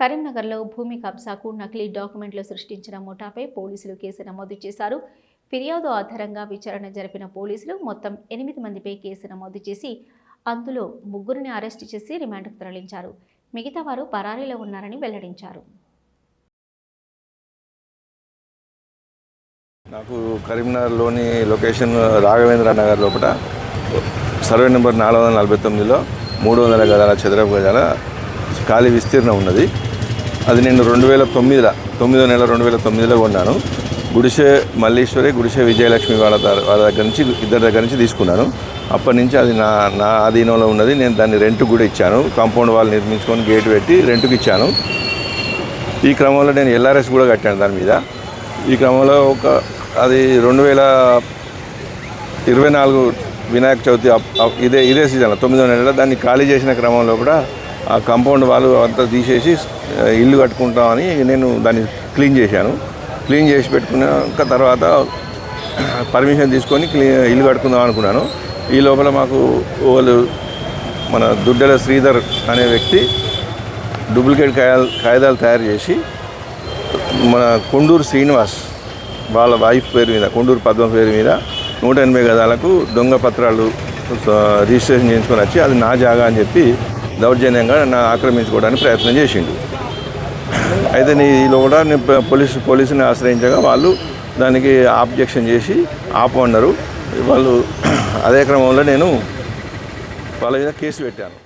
కరీంనగర్లో భూమి కబ్జాకు నకిలీ డాక్యుమెంట్లు సృష్టించిన ముఠాపై పోలీసులు కేసు నమోదు చేశారు. ఫిర్యాదు ఆధారంగా విచారణ జరిపిన పోలీసులు మొత్తం ఎనిమిది మందిపై కేసు నమోదు చేసి అందులో ముగ్గురిని అరెస్టు చేసి రిమాండ్కు తరలించారు. మిగతా వారు పరారీలో ఉన్నారని వెల్లడించారు. నాకు కరీంనగర్లోని లొకేషన్ రాఘవేంద్ర నగర్ లోపల సర్వే నెంబర్ నాలుగు వందల నలభై తొమ్మిదిలో మూడు వందల గదాల చదరపు గజాల ఖాళీ విస్తీర్ణం ఉన్నది. అది నేను రెండు వేల తొమ్మిదిలో తొమ్మిదో నెల రెండు వేల తొమ్మిదిలో కొన్నాను. గుడిసె మల్లీశ్వరి గుడిసె విజయలక్ష్మి వాళ్ళ వాళ్ళ దగ్గర నుంచి ఇద్దరి దగ్గర నుంచి తీసుకున్నాను. అప్పటి నుంచి అది నా నా ఆధీనంలో ఉన్నది. నేను దాన్ని రెంట్ కూడా ఇచ్చాను. కాంపౌండ్ వాళ్ళు నిర్మించుకొని గేట్ పెట్టి రెంట్కి ఇచ్చాను. ఈ క్రమంలో నేను ఎల్ఆర్ఎస్ కూడా కట్టాను దాని మీద. ఈ క్రమంలో ఒక అది రెండు వేల ఇరవై నాలుగు వినాయక చవితి ఇదే ఇదే సీజన్లో తొమ్మిదో నెలలో దాన్ని ఖాళీ చేసిన క్రమంలో కూడా ఆ కాంపౌండ్ వాళ్ళు అంతా తీసేసి ఇల్లు కట్టుకుంటామని నేను దాన్ని క్లీన్ చేశాను. క్లీన్ చేసి పెట్టుకున్నాక తర్వాత పర్మిషన్ తీసుకొని క్లీ ఇల్లు కట్టుకుందాం అనుకున్నాను. ఈ లోపల మాకు వాళ్ళు మన దుడ్డెల శ్రీధర్ అనే వ్యక్తి డూప్లికేట్ కాయాలు కాగితాలు తయారు చేసి మన కొండూరు శ్రీనివాస్ వాళ్ళ వైఫ్ పేరు మీద కొండూరు పద్మ పేరు మీద నూట ఎనభై గదాలకు దొంగ పత్రాలు రిజిస్ట్రేషన్ చేయించుకొని వచ్చి అది నా జాగా అని చెప్పి దౌర్జన్యంగా నన్ను ఆక్రమించుకోవడానికి ప్రయత్నం చేసిండు. అయితే నీలో కూడా నేను పోలీసు పోలీసుని ఆశ్రయించగా వాళ్ళు దానికి ఆబ్జెక్షన్ చేసి ఆపమన్నారు. వాళ్ళు అదే క్రమంలో నేను వాళ్ళ మీద కేసు పెట్టాను.